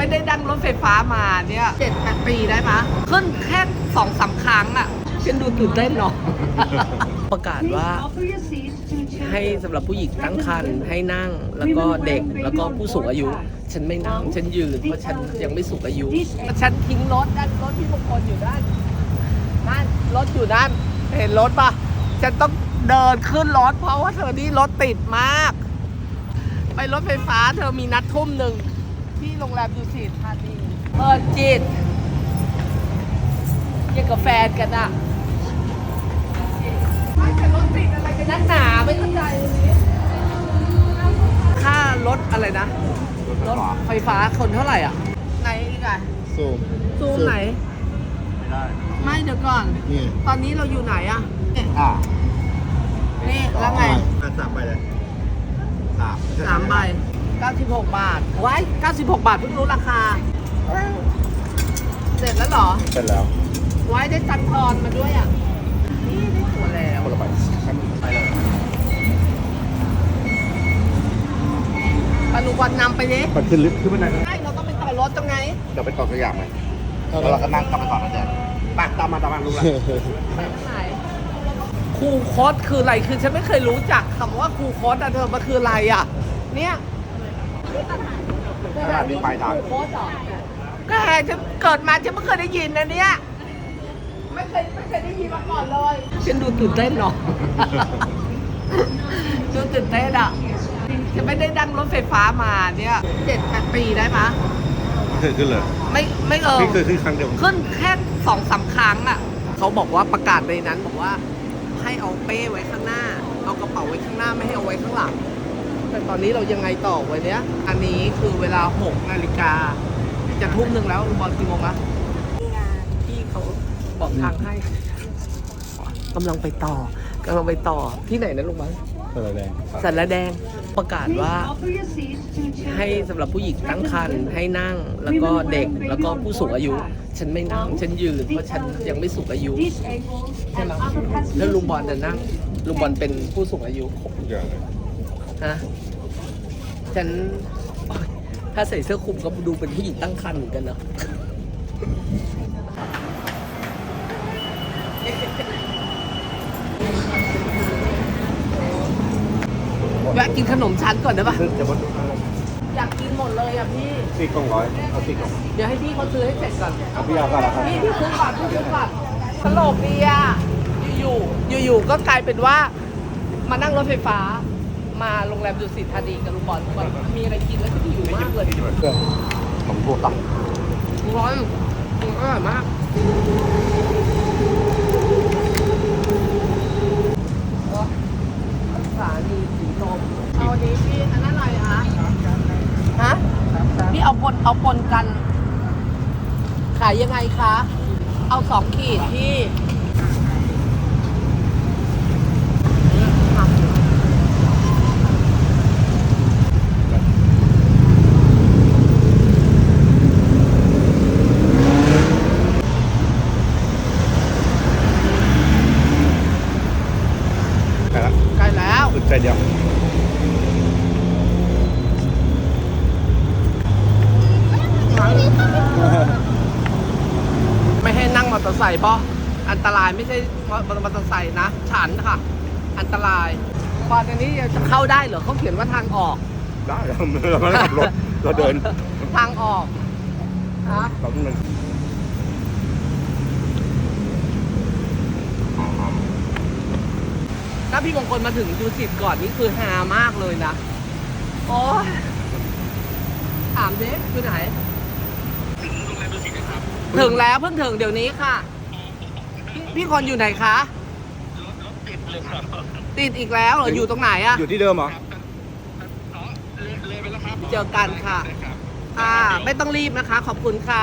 ไม่ได้ดังรถไฟฟ้ามาเนี่ยเจ็ดแปดปีได้ปะขึ้นแค่สองสามครั้งอะฉันดูตื่นเต้นเนาะประกาศว่าให้สำหรับผู้หญิงตั้งครรภ์ให้นั่งแล้วก็เด็กแล้วก็ผู้สูงอายุ ฉันไม่นั่ง ฉันยืนเพราะฉันยังไม่สูงอายุ ฉันทิ้งรถด้านรถพี่มงคลอยู่ด้านนั่นรถอยู่ด้านเห็นรถปะฉันต้องเดินขึ้นรถเพราะว่าเธอนี่รถติดมาก ไปรถไฟฟ้าเธอมีนัดทุ่มหนึ่ง ที่โรงแรมดูสิตธานีเปิดจิตยังกับแฟนกันอะไม่แต่รถติดอะไรกันนักหนาไม่เข้าใจวันนี้ค่ารถอะไรนะ รถไฟฟ้าคนเท่าไหร่อะ ไหนอีกอะซูมซูมไหน ไม่ได้ ไม่เดี๋ยวก่อนนี่ตอนนี้เราอยู่ไหนอะเนี่ยอ่า นี่แล้วไง อะสามใบเลยสาม สามใบ96 บาทไว้าย96 บาทเพิ่งรู้ราคา เสร็จแล้วเหรอเป็นแล้วไว้ได้ตันทอนมาด้วยอะ นี่ได้ตัวแล้วคนละใบไปเลยปนุวันนำไปดิมันขึ้นลิฟต์ขึ้นบันไดนะใช่เราต้องไปต่อรถตรงไหนเดี๋ยวไปต่อตัวอย่างไหมแล้วเราก็นั่งกลับไปต่อนะแจ๊ไปตามมาตามมารู้แล้วไปทางไหนครูโคดคืออะไรคือฉันไม่เคยรู้จักคำว่าครูโคดอะเธอมันคืออะไรอะ เนี่ย ขนาดนี้ปลายทางครูโคดเหรอก็แหฉันเกิดมาฉันไม่เคยได้ยินนะเนี่ยไม่เคยไม่เคยได้ยินมาก่อนเลยฉันดูตื่นเต้นเนาะดูตื่นเต้นอะฉันไม่ได้ดังรถไฟฟ้ามาเนี่ยเจ็ดแปดปีได้ปะเคยขึ้นเลย ไม่ไม่เออพี่เคยขึ้นครั้งเดียว ขึ้นแค่สองสามครั้งอะ เขาบอกว่าประกาศในนั้นบอกว่า ให้เอาเป้ไว้ข้างหน้า เอากระเป๋าไว้ข้างหน้าไม่ให้เอาไว้ข้างหลังแต่ตอนนี้เรายังไงต่อวันเนี้ย อันนี้คือเวลาหกนาฬิกาจะทุ่มหนึ่งแล้วบอลกี่โมงละพี่เขาบอกทางให้กำลังไปต่อกำลังไปต่อที่ไหนนะลุงบังอะไรแดงสันละแดงประกาศว่าให้สำหรับผู้หญิงตั้งครรภ์ให้นั่งแล้วก็เด็กแล้วก็ผู้สูงอายุ ฉันไม่นั่งฉันยืนเพราะฉันยังไม่สูงอายุใช่ไหมแล้วลุงบอลจะนั่งลุงบอลเป็นผู้สูงอายุทุกอย่างเลยฮะ ฉันโอ๊ยถ้าใส่เสื้อคลุมก็ดูเป็นผู้หญิงตั้งครรภ์เหมือนกันเนาะแวะกินขนมชั้นก่อนได้ปะซึ่งจะวัดอยากกินหมดเลยอะพี่ สี่กล่องร้อยเอาสี่กล่องเดี๋ยวให้พี่เขาซื้อให้เสร็จก่อนเอาพี่ยาก็แล้วครับพี่พี่ซื้อก่อนพี่ซื้อก่อนตลกดีอะอยู่ๆอยู่ๆก็กลายเป็นว่ามานั่งรถไฟฟ้า มาโรงแรมดุสิตธานีกับลุงบอลบอกมีอะไรกินแล้วก็หิวมากเลยเครื่องผมพูดต่อร้อนอร่อยมากสาลีสีลมเอาอันนี้พี่อันนั้นอะไรคะฮะพี่เอาปนเอาปนกัน ขายยังไงคะ เอาสองขีดพี่อะไปแล้ว ใกล้แล้ว อึดใจเดียวไม่ให้นั่งมอเตอร์ไซค์เพราะอันตรายไม่ใช่มอมอเตอร์ไซค์นะ ฉันค่ะ อันตรายตอนนี้จะเข้าได้เหรอเขาเขียนว่าทางออก ได้เราเราไม่ได้ขับรถเราเดิน ทางออกฮะ เราต้องเดิน ถ้า พี่มงคลมาถึงดูสิตก่อนนี่คือฮามากเลยนะ โอ้ยถามเด็กคือไหน ถึงแล้วเพิ่งถึงเดี๋ยวนี้ค่ะ พี่พี่คนอยู่ไหนคะ ติดอีกแล้วเหรออยู่ตรงไหนอะอยู่ที่เดิมเหรอ เจอกันค่ะ อ่า ไม่ต้องรีบนะคะ ขอบคุณค่ะ